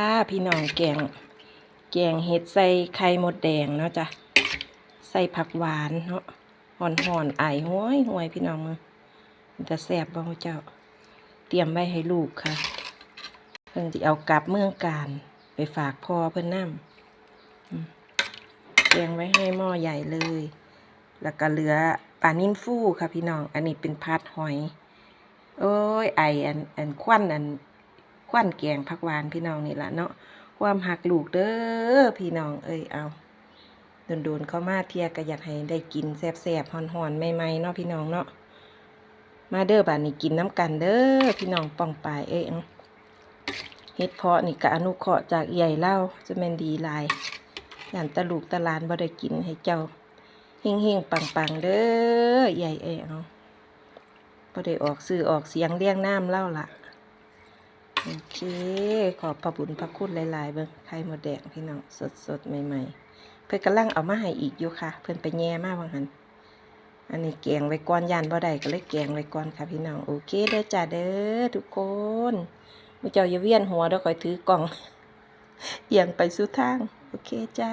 ้าพี่น้องแกง แกงเห็ดใส่ไข่มดแดงเนาะจ้ะ ใส่ผักหวานเนาะห่อนห่อนไอห้วยห้วยพี่น้องมือมันจะแซ่บบ้างเจ้า เตรียมไว้ให้ลูกค่ะ เพิ่งจะเอากลับเมืองการไปฝากพ่อเพิ่นน้ำอืมแกงไว้ให้หม้อใหญ่เลย แล้วก็เหลือปลานิ่นฟูค่ะพี่น้อง อันนี้เป็นพัดหอย โอ้ยไออันอันควันอัน ควันแกงผักหวานพี่น้องนี่ละเนาะความหักลูกเด้อพี่น้องเอ้ยเอาโดนๆเข้ามาเทียก็อยากให้ได้กินแซ่บๆหอนๆใหม่ๆเนาะพี่น้องเนาะมาเด้อบ้านนี้กินน้ำกันเด้อพี่น้องป่องปายเอ้ยเฮ็ดเพาะนี่ก็อนุเคราะห์จากใหญ่เล่าจะแมนดีลายย่นตะลูกตะลานบ่ได้กินให้เจ้าเฮงๆปังๆเด้อใหญ่เอ้ยเอาบ่ได้ออกสื่อออกเสียงเรียงน้ำเล่าล่ะ โอเค ขอบพระบุญพระคุณหลาย ๆ เบิ่งไข่มดแดงพี่น้องสดๆ ใหม่ ๆ เพิ่นกำลังเอามาให้อีกอยู่ค่ะ เพิ่อนไปแย่มาว่าหั่นอันนี้แกงไว้ก่อนยานบ่ได้ก็เลยแกงไว้ก่อนค่ะพี่น้องโอเคเด้อจ้าเด้อทุกคนมือเจ้าอย่าเวียนหัวเด้อคอยถือกล่องเอียงไปสู่ทาง โอเคจ้า